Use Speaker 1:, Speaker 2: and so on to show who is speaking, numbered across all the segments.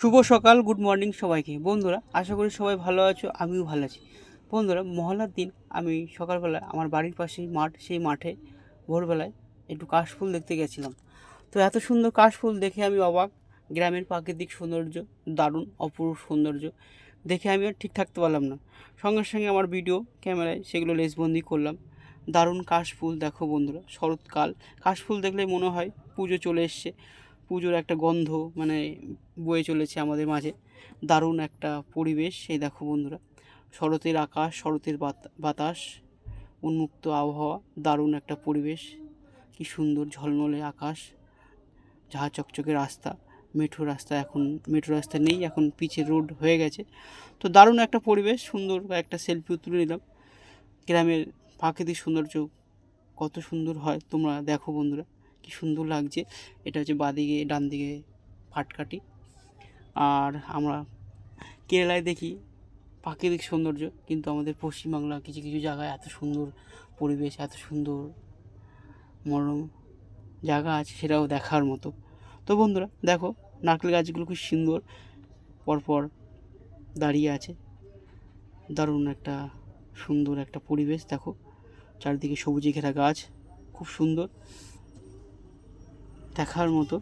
Speaker 1: শুভ সকাল good morning সবাইকে। বন্ধুরা, আশা করি সবাই ভালো আছো, আমিও ভালো আছি। বন্ধুরা, মহলার দিন, আমি সকালবেলা আমার বাড়ির পাশেই মাঠ, সেই মাঠে ভোরবেলায় একটু কাশফুল দেখতে গেছিলাম। তো এত সুন্দর কাশফুল দেখে আমি অবাক। গ্রামের প্রাকৃতিক সৌন্দর্য, দারুণ, অপূর্ব সৌন্দর্য দেখে আমি আর ঠিক থাকতে পারলাম না। সঙ্গে সঙ্গে আমার ভিডিও, ক্যামেরায় সেগুলো লেসবন্দি করলাম। দারুণ কাশফুল, দেখো বন্ধুরা, শরৎকাল। কাশফুল দেখলে মনে হয় পুজো চলে এসছে। পুজোর একটা গন্ধ মানে বয়ে চলেছে আমাদের মাঝে। দারুণ একটা পরিবেশ। সেই দেখো বন্ধুরা, শরতের আকাশ, শরতের বাত- বাতাস, উন্মুক্ত আবহাওয়া, দারুণ একটা পরিবেশ। কি সুন্দর ঝলমলে আকাশ ঝাঁ চকচকে রাস্তা, মেঠো রাস্তা এখন, মেঠো রাস্তা নেই, এখন পিচের রোড হয়ে গেছে। তো দারুণ একটা পরিবেশ, সুন্দর একটা সেলফিও তুলে নিলাম। গ্রামের প্রাকৃতিক সৌন্দর্য কত সুন্দর হয় তোমরা দেখো বন্ধুরা। কি সুন্দর লাগছে। এটা হচ্ছে বাঁদিকে ডান দিকে ফাটকাটি। আর আমরা কেরালায় দেখি প্রাকৃতিক সৌন্দর্য, কিন্তু আমাদের পশ্চিমবাংলা কিছু কিছু জায়গায় এত সুন্দর পরিবেশ, এত সুন্দর মনোরম জায়গা আছে সেটাও দেখার মতো। তো বন্ধুরা, দেখো, নারকেল গাছগুলো খুব সুন্দর। পরপর দাঁড়িয়ে আছে। দারুণ একটা সুন্দর একটা পরিবেশ, দেখো। চারিদিকে সবুজে ঘেরা গাছ, খুব সুন্দর। দেখার মতো।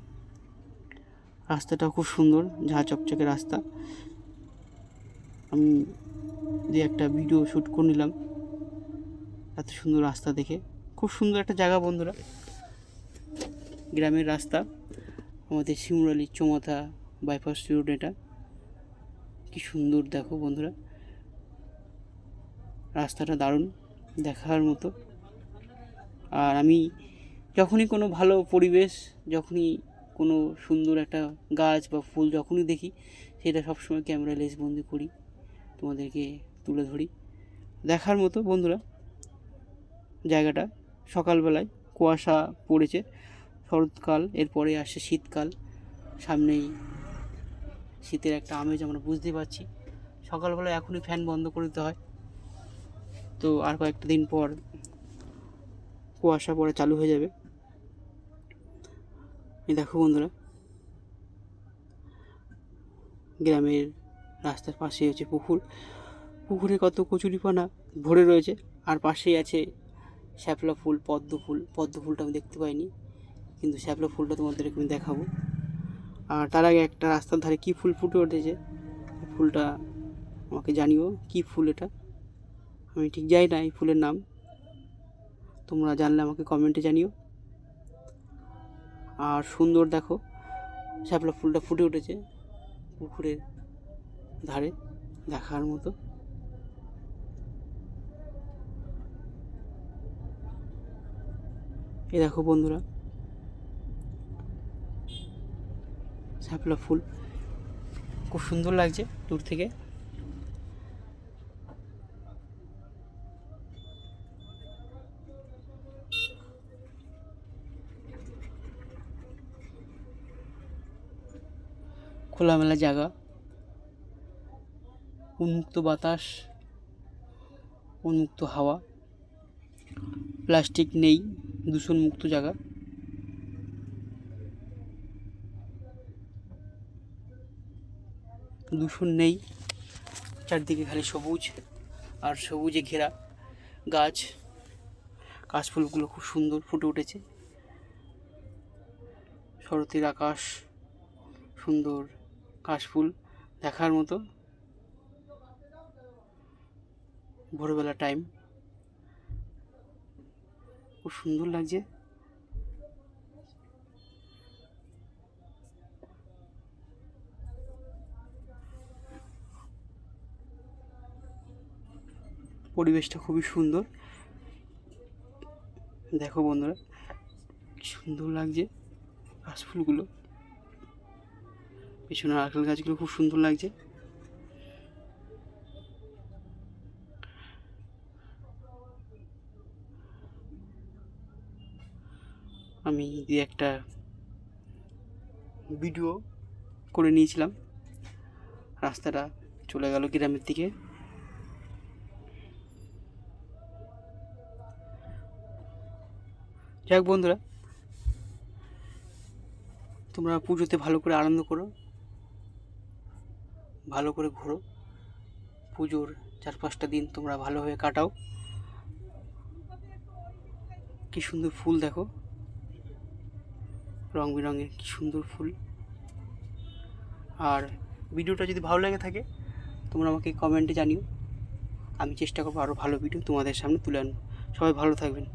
Speaker 1: রাস্তাটাও খুব সুন্দর, ঝাঁ চকচকে রাস্তা। আমি যে একটা ভিডিও শ্যুট করে নিলাম, এত সুন্দর রাস্তা দেখে। খুব সুন্দর একটা জায়গা বন্ধুরা। গ্রামের রাস্তা, আমাদের শিমুরালি চমাথা বাইপাস রোড এটা। কি সুন্দর দেখো বন্ধুরা। রাস্তাটা দারুণ, দেখার মতো। আর আমি যখনই কোনো ভালো পরিবেশ, যখনই কোনো সুন্দর একটা গাছ বা ফুল যখনই দেখি, সেটা সবসময় ক্যামেরায় লেসবন্দি করি, তোমাদেরকে তুলে ধরি। দেখার মতো বন্ধুরা, জায়গাটা সকালবেলায় কুয়াশা পড়েছে, শরৎকাল, এরপরে আসছে শীতকাল, সামনেই শীতের একটা আমেজ আমরা বুঝতে পারছি। সকালবেলা এখনই ফ্যান বন্ধ করে দিতে হয়। তো আর কয়েকটা দিন পর কুয়াশা পরে চালু হয়ে যাবে। এই দেখো বন্ধুরা, গ্রামের রাস্তার পাশে হচ্ছে পুকুর। পুকুরে কত কচুরিপানা ভরে রয়েছে, আর পাশেই আছে শ্যাপলা ফুল, পদ্ম ফুল। পদ্ম ফুলটা আমি দেখতে পাইনি, কিন্তু শ্যাপলা ফুলটা তোমাদেরকে আমি দেখাবো। আর তার আগে একটা রাস্তার ধারে কী ফুল ফুটে উঠেছে ফুলটা আমাকে জানিও, কী ফুল এটা? আমি ঠিক জানি না এই ফুলের নাম। তোমরা জানলে আমাকে কমেন্টে জানিও। আর সুন্দর দেখো, শ্যাপলা ফুলটা ফুটে উঠেছে পুকুরের ধারে দেখার মতো। এ দেখো বন্ধুরা, শ্যাপলা ফুল খুব সুন্দর লাগছে দূর থেকে। খোলামেলা জায়গা, উন্মুক্ত বাতাস, উন্মুক্ত হাওয়া, প্লাস্টিক নেই, দূষণমুক্ত জায়গা। দূষণ নেই, চারদিকে খালি সবুজ আর সবুজে ঘেরা গাছ। কাশফুলগুলো খুব সুন্দর ফুটে উঠেছে। শরতের আকাশ সুন্দর। কাশফুল দেখার মতো। ভোরবেলা টাইম খুব সুন্দর লাগছে। পরিবেশটা খুবই সুন্দর। দেখো বন্ধুরা সুন্দর লাগছে কাশফুলগুলো। পেছনে নারকেল গাছগুলো খুব সুন্দর লাগছে। আমি দিয়ে একটা ভিডিও করে নিয়েছিলাম, রাস্তাটা চলে গেল গ্রামের দিকে। যাক বন্ধুরা, তোমরা পুজোতে ভালো করে আনন্দ করো। ভালো করে ঘোরো। পুজোর চার পাঁচটা দিন তোমরা ভালোভাবে কাটাও। কি সুন্দর ফুল দেখো। রং বেরঙের কি সুন্দর ফুল। আর ভিডিওটা যদি ভালো লেগে থাকে, তোমরা আমাকে কমেন্টে জানিও। আমি চেষ্টা করব আরও ভালো ভিডিও তোমাদের সামনে তুলে আনব। সবাই ভালো থাকবেন।